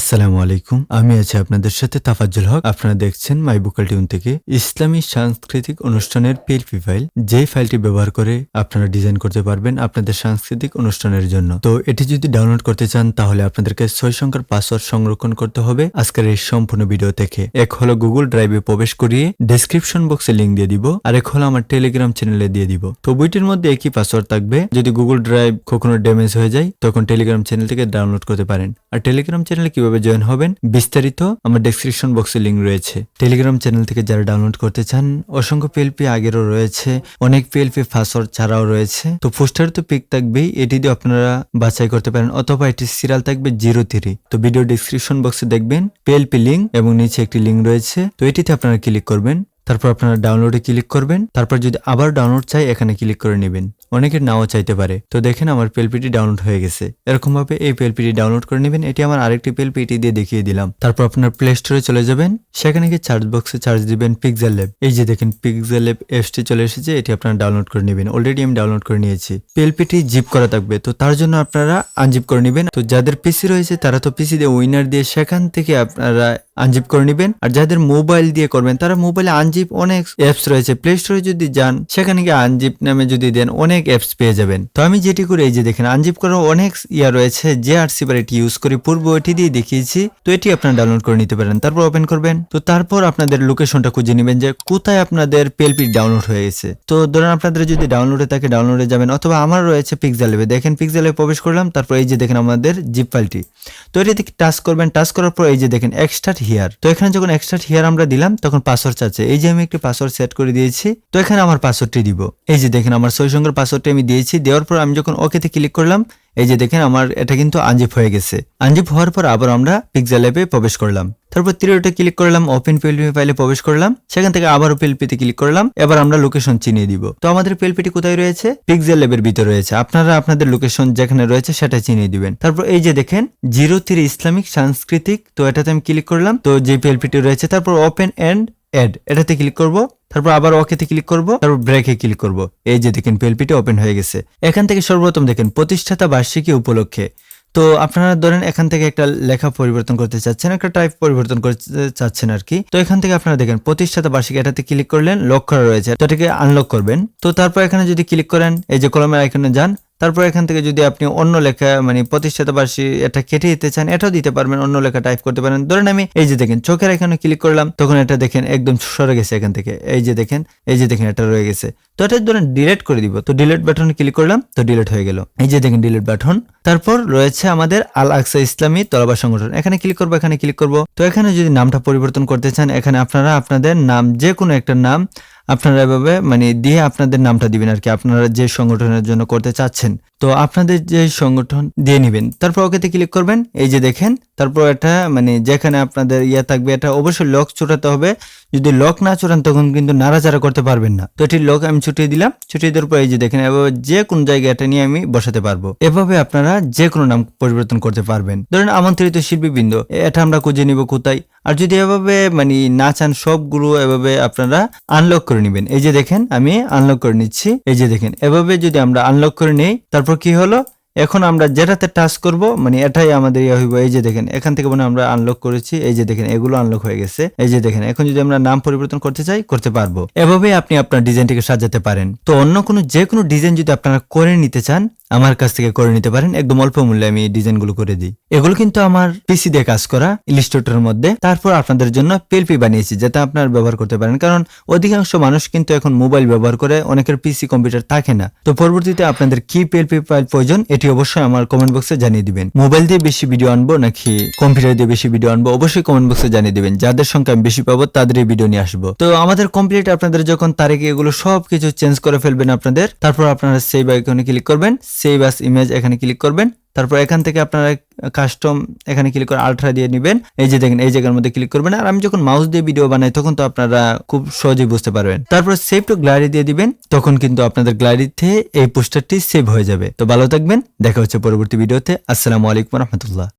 আসসালামু আলাইকুম। আমি আছি আপনাদের সাথে তাফাজ্জুল হক। আপনারা দেখছেন মাই বুকাল টিউন থেকে ইসলামী সাংস্কৃতিক অনুষ্ঠানের পিএলপি ফাইল যে ফাইলটি ব্যবহার করে আপনারা ডিজাইন করতে পারবেন আপনাদের সাংস্কৃতিক অনুষ্ঠানের জন্য। তো এটি যদি ডাউনলোড করতে চান, তাহলে আপনাদেরকে ছয় সংখ্যার পাসওয়ার্ড সংরক্ষণ করতে হবে আজকের এই সম্পূর্ণ ভিডিও থেকে। এক হলো গুগল ড্রাইভে প্রবেশ করিয়ে ডেসক্রিপশন বক্সে লিঙ্ক দিয়ে দিব আর এক হলো আমার টেলিগ্রাম চ্যানেলে দিয়ে দিব। তো বইটির মধ্যে একই পাসওয়ার্ড থাকবে। যদি গুগল ড্রাইভ কখনো ড্যামেজ হয়ে যায়, তখন টেলিগ্রাম চ্যানেল থেকে ডাউনলোড করতে পারেন। আর টেলিগ্রাম চ্যানেলে কীভাবে জয়েন হবেন, বিস্তারিত আমার ডেসক্রিপশন বক্সে লিঙ্ক রয়েছে। টেলিগ্রাম চ্যানেল থেকে যারা ডাউনলোড করতে চান, অসংখ্য পিএলপি আগেরও রয়েছে, অনেক পিএলপি পাসওয়ার্ড ছাড়াও রয়েছে। তো পোস্টার তো পিক থাকবেই এটি দিয়ে আপনারা বাছাই করতে পারেন অথবা এটি সিরিয়াল থাকবে জিরো থ্রি তো ভিডিও ডেসক্রিপশন বক্সে দেখবেন পিএলপি লিঙ্ক এবং নিচে একটি লিঙ্ক রয়েছে। তো এটিতে আপনারা ক্লিক করবেন, তারপর আপনারা ডাউনলোডে ক্লিক করবেন, তারপর যদি আবার ডাউনলোড চাই, এখানে ক্লিক করে নেবেন। অনেকের নাও চাইতে পারে। তো দেখেন আমার পেলপিটি ডাউনলোড হয়ে গেছে। এরকম ভাবে এই পেলপিটি ডাউনলোড করে নেবেন। এটি আমার আরেকটি পেলপি এটি দিয়ে দেখিয়ে দিলাম। তারপর আপনার প্লে স্টোরে চলে যাবেন। সেখানে গিয়ে চার্জ বক্সে চার্জ দিবেন পিক্সেল ল্যাব এই যে দেখেন পিক্সেল ল্যাব এসটি চলে এসেছে। এটি আপনারা ডাউনলোড করে নেবেন। অলরেডি আমি ডাউনলোড করে নিয়েছি। পেলপিটি জিপ করা থাকবে। তো তার জন্য আপনারা আনজিপ করে নেবেন। তো যাদের পিসি রয়েছে, তারা তো পিসি দিয়ে উইনার দিয়ে সেখান থেকে আপনারা আনজিপ করে নেবেন। আর যাদের মোবাইল দিয়ে করবেন, তারা মোবাইলে আনজিপ অনেক অ্যাপস রয়েছে। প্লে স্টোরে যদি যান, সেখানে গিয়ে আনজিপ নামে যদি দেন, অনেক অ্যাপস পেয়ে যাবেন। তো আমি যেটি করে, এই যে দেখেন আনজিপ করার অনেক ইয়া রয়েছে, যে আর সিবার এটি ইউজ করি, পূর্ব এটি দিয়ে দেখিয়েছি, তো এটি আপনারা ডাউনলোড করে নিতে পারেন। তারপর ওপেন করবেন, তো তারপর আপনাদের লোকেশনটা খুঁজে নেবেন যে কোথায় আপনাদের পেলপি ডাউনলোড হয়ে গেছে। তো ধরেন আপনাদের যদি ডাউনলোডে থাকে ডাউনলোডে যাবেন, অথবা আমার রয়েছে পিক্সেলে দেখেন পিক্সেলে প্রবেশ করলাম, তারপর এই যে দেখেন আমাদের জিপ ফাইলটি তো এটি টাচ করবেন টাচ করার পর এই যে দেখেন এক্সট্রা হিয়ার তো এখানে যখন এক্সট্রা হিয়ার আমরা দিলাম, তখন পাসওয়ার্ড চাচ্ছে। এই যে আমি একটি পাসওয়ার্ড সেট করে দিয়েছি, তো এখানে আমার পাসওয়ার্ডটি দিব। এই যে দেখেন, আমার সই সঙ্গের পাসওয়ার্ডটি আমি দিয়েছি, দেওয়ার পর আমি যখন ওকেতে ক্লিক করলাম, এই যে দেখেন আমার এটা কিন্তু আনজিপ হয়ে গেছে। আনজিপ হওয়ার পর আবার আমরা পিক্সেল অ্যাপে প্রবেশ করলাম। তারপর তিরোটা ক্লিক করলাম ওপেন পিএলপি ফাইলে প্রবেশ করলাম, সেখান থেকে আবারও পিএলপিতে ক্লিক করলাম, এবার আমরা লোকেশন চিনিয়ে দিব। তো আমাদের পিএলপিটি কোথায় রয়েছে? পিক্সেল ল্যাবের ভিতরে রয়েছে। আপনারা আপনাদের লোকেশন যেখানে রয়েছে সেটা চিনিয়ে দিবেন। তারপর এই যে দেখেন জিরো থ্রি ইসলামিক সাংস্কৃতিক তো এটাতে আমি ক্লিক করলাম, তো যে পিএলপিটি রয়েছে, তারপর ওপেন এন্ড এড এটাতে ক্লিক করব, তারপর আবার ওকেতে ক্লিক করব, তারপর ব্রেকে ক্লিক করব। এই যে দেখেন পিএলপিটি ওপেন হয়ে গেছে। এখান থেকে সর্বপ্রথম দেখেন, প্রতিষ্ঠাতা বার্ষিকী উপলক্ষে। তো আপনারা ধরেন এখান থেকে একটা লেখা পরিবর্তন করতে চাচ্ছেন, একটা টাইপ পরিবর্তন করতে চাচ্ছেন আর কি তো এখান থেকে আপনারা দেখেন, প্রতিষ্ঠাতা বার্ষিক এটাতে ক্লিক করলেন লক করা রয়েছে, তো এটাকে আনলক করবেন। তো তারপর এখানে যদি ক্লিক করেন, এই যে কলমের আইকনে যান তারপর এখান থেকে যদি আপনি অন্য লেখা মানে প্রতিষ্ঠাতা বার্ষিক এটা কেটে দিতে চান, এটাও দিতে পারবেন, অন্য লেখা টাইপ করতে পারেন। ধরেন আমি এই যে দেখেন, চোখের এখানে ক্লিক করলাম, তখন এটা দেখেন একদম সরে গেছে এখান থেকে। এই যে দেখেন, এই যে দেখেন এটা রয়ে গেছে। তো এটা ধরেন ডিলেট করে দিব। তো ডিলেট বাটনে ক্লিক করলাম, তো ডিলেট হয়ে গেল। এই যে দেখেন ডিলেট বাটন তারপর রয়েছে আমাদের আল আকসা ইসলামী তলবা সংগঠন। এখানে ক্লিক করব, এখানে ক্লিক করব। তো এখানে যদি নামটা পরিবর্তন করতে চান, এখানে আপনারা আপনাদের নাম যে কোনো একটা নাম আপনারা এভাবে মানে দিয়ে আপনাদের নামটা দিবেন আর কি, আপনারা যে সংগঠনের জন্য করতে চাচ্ছেন। তো আপনাদের যে সংগঠন, দিয়ে নেবেন। তারপর ওকেতে ক্লিক করবেন, এই যে দেখেন, তারপর এটা মানে যেখানে আপনাদের ইয়ে থাকবে, এটা অবশ্যই লক চোটাতে হবে। যদি লক না চোরান তখন কিন্তু নাড়াচাড়া করতে পারবেন না। তো এটির লক আমি ছুটিয়ে দিলাম। ছুটিয়ে দেওয়ার পর এই যে দেখেন, এভাবে যে কোনো জায়গায় এটা নিয়ে আমি বসাতে পারব। এভাবে আপনারা যে কোনো নাম পরিবর্তন করতে পারবেন। ধরেন আমন্ত্রিত শিল্পীবৃন্দ, এটা আমরা খুঁজে নিব কোথায়? আর যদি এভাবে মানে না চান সবগুলো, এভাবে আপনারা আনলক করে নেবেন। এই যে দেখেন, আমি আনলক করে নিচ্ছি। এই যে দেখেন, এভাবে যদি আমরা আনলক করে নেই, তারপর কি হলো? এখন আমরা যেটাতে টাচ করব মানে এটাই আমাদের ইয়ে হইব। এই যে দেখেন, এখান থেকে মানে আমরা আনলক করেছি। এই যে দেখেন, এগুলো আনলক হয়ে গেছে। এই যে দেখেন, এখন যদি আমরা নাম পরিবর্তন করতে চাই, করতে পারব। এভাবে আপনি আপনার ডিজাইনটিকে সাজাতে পারেন। তো অন্য কোনো যে কোনো ডিজাইন যদি আপনারা করে নিতে চান আমার কাছ থেকে করে নিতে পারেন। একদম অল্প মূল্যে আমি ডিজাইনগুলো করে দিই। এগুলো কিন্তু আমার পিসি দিয়ে কাজ করা ইলিস্ট্রেটরের মধ্যে। তারপর আপনাদের জন্য পিএলপি বানিয়েছি যাতে আপনারা ব্যবহার করতে পারেন। কারণ অধিকাংশ মানুষ কিন্তু এখন মোবাইল ব্যবহার করে অনেকের পিসি কম্পিউটার থাকে না। তো পরবর্তীতে আপনাদের কি পিএলপি ফাইল প্রয়োজন, এটি অবশ্যই আমার কমেন্ট বক্সে জানিয়ে দিবেন। মোবাইল দিয়ে বেশি ভিডিও আনব নাকি কম্পিউটার দিয়ে বেশি ভিডিও আনব, অবশ্যই কমেন্ট বক্সে জানিয়ে দিবেন। যাদের সংখ্যা আমি বেশি পাবো, তাদের এই ভিডিও নিয়ে আসব। তো আমাদের কমপ্লিট আপনাদের যখন তারিখে এগুলো সব কিছু চেঞ্জ করে ফেলবেন আপনাদের, তারপর আপনারা সেভ আইকনে ক্লিক করবেন। সেভ আস ইমেজ এখানে ক্লিক করবেন। তারপর এখান থেকে আপনারা কাস্টম এখানে ক্লিক করে আলট্রা দিয়ে নেবেন। এই যে দেখেন, এই জায়গার মধ্যে ক্লিক করবেন। আর আমি যখন মাউস দিয়ে ভিডিও বানাই, তখন তো আপনারা খুব সহজেই বুঝতে পারবেন। তারপর সেভ টু গ্যালারি দিয়ে দিবেন। তখন কিন্তু আপনাদের গ্যালারিতে এই পোস্টারটি সেভ হয়ে যাবে। তো ভালো থাকবেন। দেখা হচ্ছে পরবর্তী ভিডিওতে আসসালামু আলাইকুম রহমতুল্লাহ।